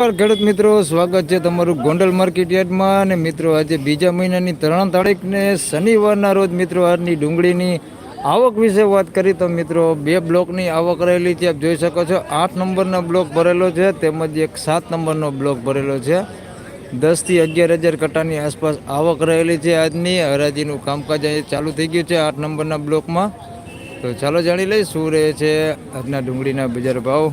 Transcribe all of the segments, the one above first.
ખેડૂત મિત્રો, સ્વાગત છે તમારું ગોંડલ માર્કેટ યાર્ડમાં. અને મિત્રો, આજે બીજા મહિનાની ત્રણ તારીખને શનિવારના રોજ મિત્રો આજની ડુંગળીની આવક વિશે વાત કરી. તો મિત્રો, બે બ્લોકની આવક રહેલી છે, આપ જોઈ શકો છો. આઠ નંબરનો બ્લોક ભરેલો છે, તેમજ એક સાત નંબરનો બ્લોક ભરેલો છે. દસથી અગિયાર હજાર કટ્ટાની આસપાસ આવક રહેલી છે આજની. હરાજીનું કામકાજ ચાલુ થઈ ગયું છે આઠ નંબરના બ્લોકમાં. તો ચાલો જાણી લઈ શું રહે છે આજના ડુંગળીના બજાર ભાવ.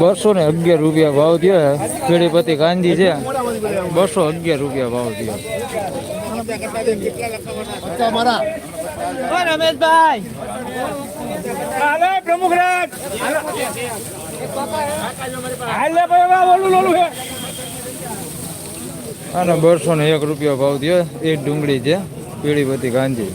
બસો ને અગિયાર રૂપિયા ભાવ થયો પેઢીપતિ ગાંધી છે. બસો અગિયાર રૂપિયા ભાવ થયો. રમેશભાઈ. અને બસો ને એક રૂપિયા ભાવ થયો. એ ડુંગળી છે પેઢીપતિ કાંજી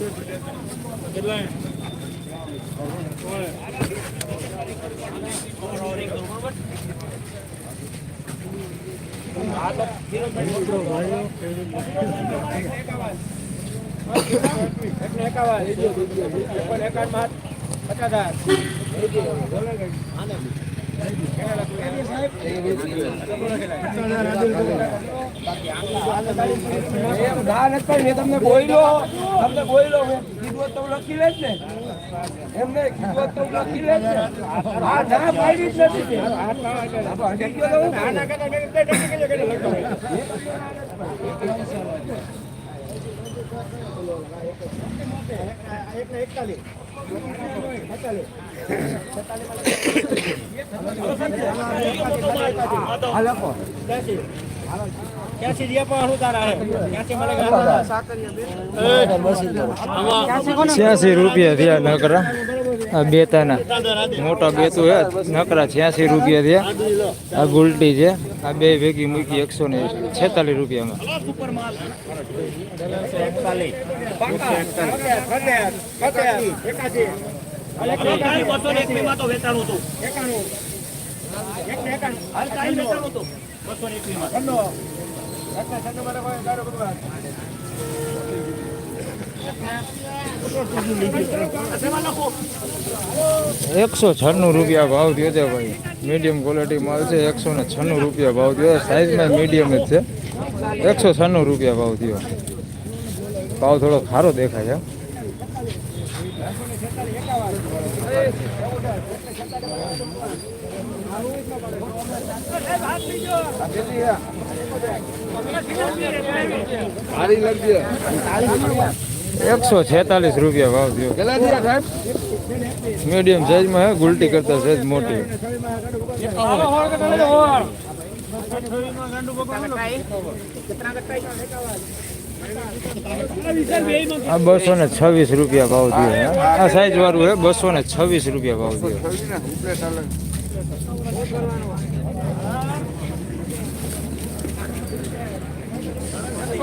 તમને બોલ્યો. તમને બોલ્યો હું. તો લખી ને. એમને કીધું તો લખી લેત ને. આ ના પાડી જ નથી. ક્યાંથી પણ હું તારા હે ક્યાંથી છ્યાસી રૂપિયા થયા નકરા. આ બેતાના. મોટા બેતુ હે નકરા છ્યાસી રૂપિયા થયા. આ ગુલટી છે આ બે ભેગી મૂકી એકસો ને છેતાલીસ રૂપિયામાં. એકસો છન્નું રૂપિયા ભાવ થયો છે ભાઈ. મીડિયમ ક્વોલિટી માલ છે, એકસો ને છન્નું રૂપિયા ભાવ થયો. સાઈઝમાં મીડિયમ જ છે. એકસો છન્નું રૂપિયા ભાવ થયો. ભાવ થોડો ખારો દેખાય છે. એકસો છેતાલીસ રૂપિયા ભાવ થયો. મીડિયમ સાઈઝમાં હે ગુલટી કરતા સાઈઝ મોટી. આ બસો ને છવ્વીસ રૂપિયા ભાવ થયો હે. આ સાઈઝ વાળું હે બસો ને છવ્વીસ રૂપિયા ભાવ થયો.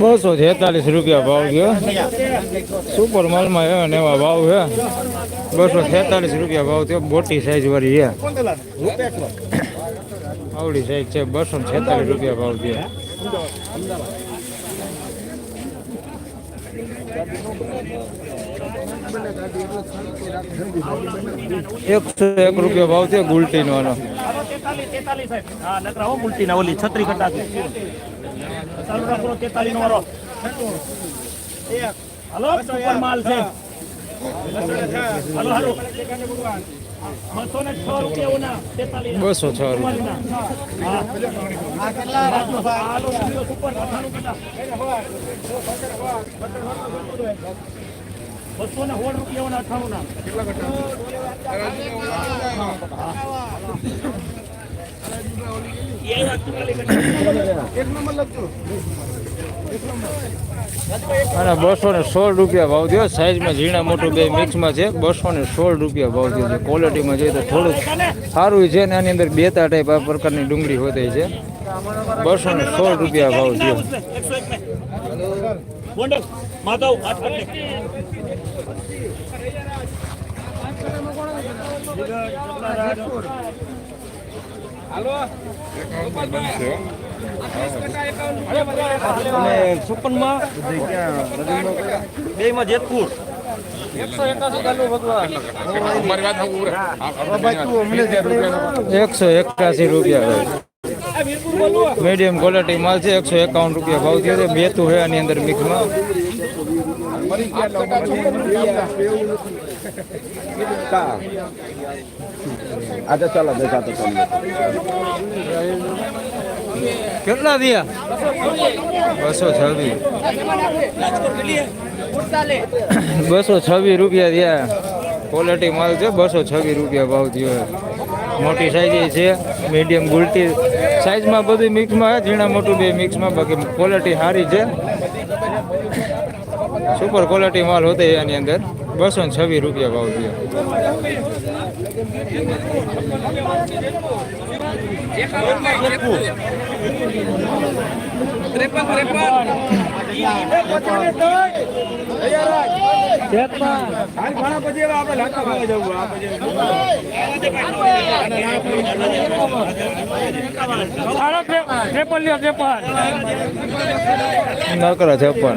બસો છેતાલીસ રૂપિયા ભાવ ગયો. સુપર માલમાં એવા ને એવા ભાવ છે બસો છેતાલીસ રૂપિયા ભાવ થયો. મોટી સાઈઝ વાળી છે આવડી સાઈઝ છે. બસો છેતાલીસ રૂપિયા ભાવ થયો. એકસો એક રૂપિયા ભાવ છે ગુલટીનો ના ઓલી છત્રી કટા ચાલુ રાખો તેતાલીસ નો વારો હલો સુપર માલ છે. Hello hello. બસો ને છ રૂપિયા ઓના તેતાલીસ. બસો છ રૂપિયા. બસો ને સોળ રૂપિયા અઠાણું ના અને બસો ને સોળ રૂપિયા ભાવ દો સાઈઝમાં ઝીણા મોટું બે મિક્સમાં છે. બસો ને સોળ રૂપિયા ભાવ દો છે. ક્વોલિટીમાં જોઈએ તો થોડુંક સારું છે ને આની અંદર બેતા ટાઈપ આ પ્રકારની ડુંગળી હોતી છે. બસો ને સોળ રૂપિયા ભાવ દો માધવ અને બે માં જેતપુર. એકસો એકાસી રૂપિયા મીડિયમ ક્વોલિટી માલ છે એકસો એકાવન રૂપિયા ભાવ થયો છે. બેતું છે આની અંદર મિક્સમાં આજે ચાલો દેખાતો તમને. કેટલા દિયા બસો છવ્વીસ. બસો છવ્વીસ રૂપિયા થયા. ક્વોલિટી માલ છે, બસો છવ્વીસ રૂપિયા ભાવ થયો મોટી સાઈઝ છે મીડિયમ ગુલટી. સાઈઝમાં બધું મિક્સમાં ઝીણા મોટું બે મિક્સમાં બાકી ક્વોલિટી સારી છે. સુપર ક્વોલિટી માલ હોતો એની અંદર. બસો ને છવ્વીસ રૂપિયા ભાવ ત્રેપન ત્રેપન નકરા છપ્પન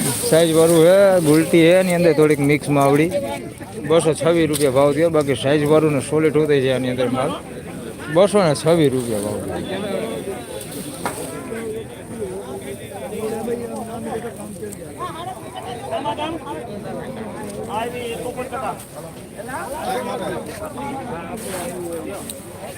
સાઈઝ વાળું છે ગુલટી છે એની અંદર થોડીક મિક્સમાં આવડી. બસો છવ્વીસ રૂપિયા ભાવ થયો, બાકી સાઈઝ વાળું ને સોલિડ હોતે છે આની અંદર માલ. બસો ને છવ્વીસ રૂપિયા ભાવ. આવી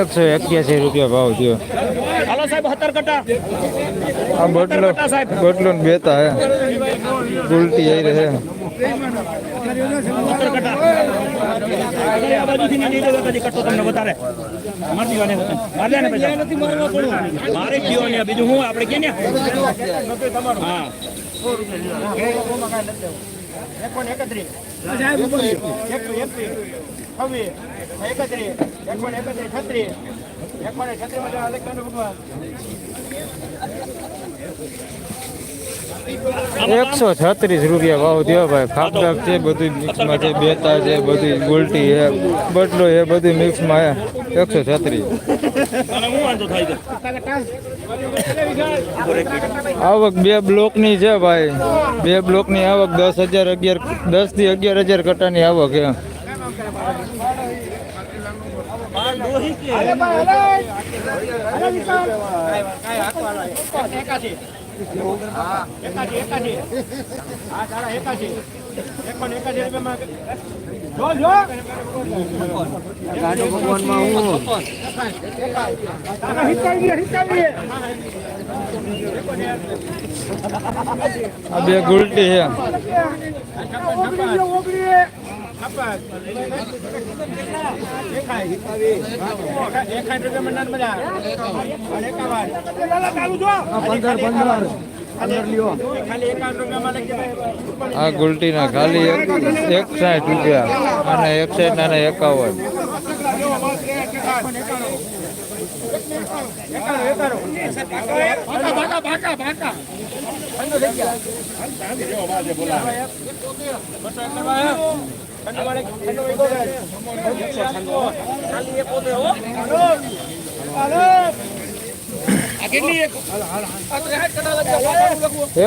એકસો એક્યાસી રૂપિયા ભાવ થયો. હાલો સાહેબ સત્તર કટા આ બોટલો બોટલો ને બેતા હે. ઉલટી આવી રહે સત્તર કટા આ બાજુથી હું કદી કટ્ટો મારી એકત્રીસ. મારે ને પૈસા મારે છત્રીસ. ને બીજું હું આપણે કે ને હા એકસો છત્રીસ રૂપિયા ભાવ થયો ભાઈ. ખાપડાક છે બધું મિક્સમાં છે, બેતા છે બધું ગુલટી છે, બટલો છે બધું મિક્સમાં છે. એકસો છત્રીસ. આવક બે બ્લોકની છે ભાઈ. બે બ્લોકની આવક દસ હજાર અગિયાર, દસથી અગિયાર હજાર કટાની આવક છે. એકાશી એકાશી હા સાડા એકાશી એક પણ એકાશી રૂપિયામાં ગાડો ભગવાનમાં હું આ બે ગુલટી છે. પંદર પંદર. આ ગુલટીના ખાલી એક સાઠ રૂપિયા અને એક સાઠ અને એકાવન.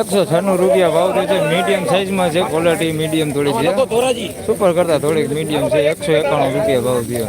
એકસો છન્નું રૂપિયા ભાવ થયો છે. મીડિયમ સાઇઝમાં છે. ક્વોલિટી મીડિયમ થોડી છે. સુપર કરતા થોડીક મીડિયમ છે. એકસો એકાણું રૂપિયા ભાવ થયો.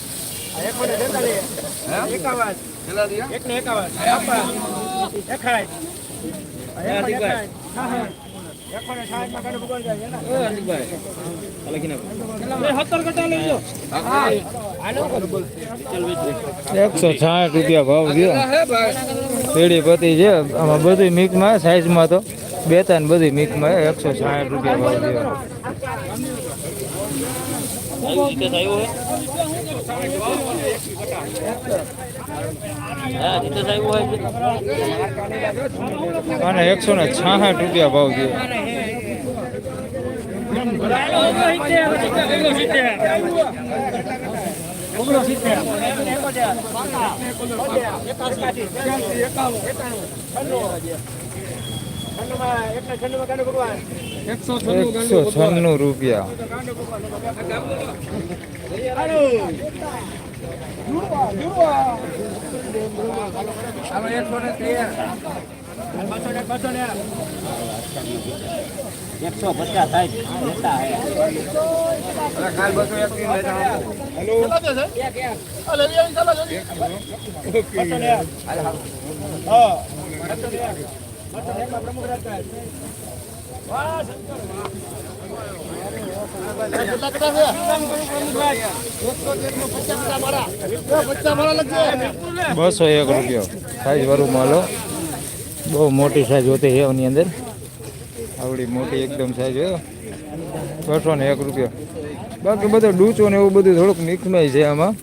એકસો સાઠ રૂપિયા ભાવ થયો પેઢી પતી છે. આમાં બધું મિક્સમાં સાઈઝમાં તો બે ત્રણ બધી મિક્સમાં એકસો સાઠ રૂપિયા ભાવ થયો અને એકસો ને છાસઠ રૂપિયા ભાવ થયો એકસો છન્નું રૂપિયા. એકસો પચાસ થાય કાલ બસો એક બસો એક રૂપિયો. સાઈઝ વાળું માલો બહુ મોટી સાઈઝ હોતી છે એની અંદર. આવડી મોટી એકદમ સાઈઝ હોય બસો ને એક રૂપિયો. બાકી બધું ડૂચો ને એવું બધું થોડુંક મિક્સમાં છે આમાં.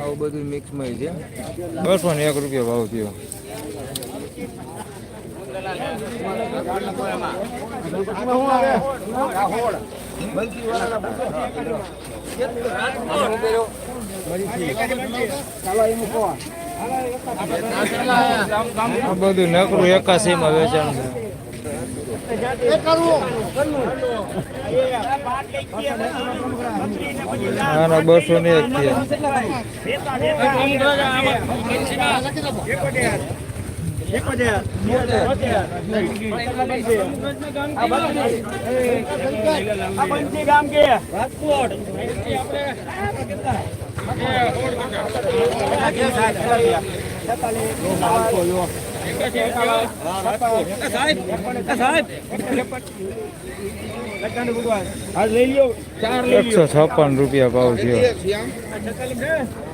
આવું બધું મિક્સમાં છે. બસો ને એક રૂપિયો ભાવ થયો. આ બધું નકરું એકાસીમાં વેચાણ આના બસો ને એક થયા. એકસો છપ્પન રૂપિયા ભાવ થયો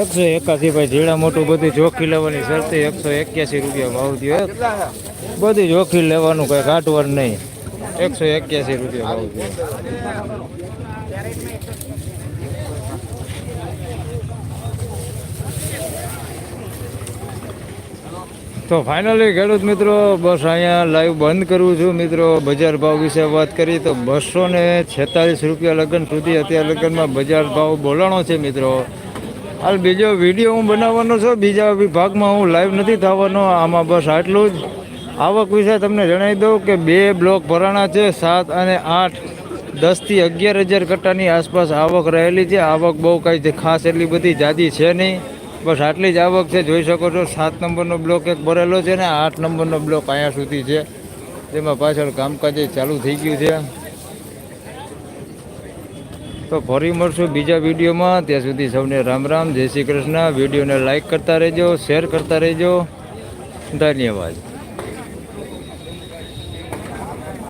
એકસો એકાસી ભાઈ જીડા મોટું બધું જોખી લેવાની શરતે એકસો એક્યાસી રૂપિયા ભાવ થયો બધું જોખી લેવાનું કઈ કાટવાનું નહીં. એકસો એક્યાસી રૂપિયા ભાવ થયો. તો ફાઇનલી ખેડૂત મિત્રો, બસ અહીંયા લાઈવ બંધ કરું છું. મિત્રો, બજાર ભાવ વિશે વાત કરી તો બસો ને છેતાલીસ રૂપિયા લગ્ન સુધી અત્યારે લગ્નમાં બજાર ભાવ બોલાણો છે મિત્રો. હાલ બીજો વીડિયો હું બનાવવાનો છું. બીજા વિભાગમાં હું લાઈવ નથી થવાનો. આમાં બસ આટલું જ. આવક વિશે તમને જણાવી દઉં કે બે બ્લોક ભરાણા છે, સાત અને આઠ. દસથી અગિયાર હજાર કટ્ટાની આસપાસ આવક રહેલી છે. આવક બહુ કાંઈ ખાસ એટલી બધી જાદી છે નહીં. બસ આટલી જ આવક છે. જોઈ શકો છો, સાત નંબરનો બ્લોક એક ભરેલો છે ને આઠ નંબરનો બ્લોક અહીંયા સુધી છે. જેમાં પાછળ કામકાજ ચાલુ થઈ ગયું છે. તો ફરી મળશું બીજા વિડીયોમાં. ત્યાં સુધી સૌને રામ રામ. જય શ્રી કૃષ્ણ. વિડીયોને લાઈક કરતા રહેજો, શેર કરતા રહેજો. ધન્યવાદ.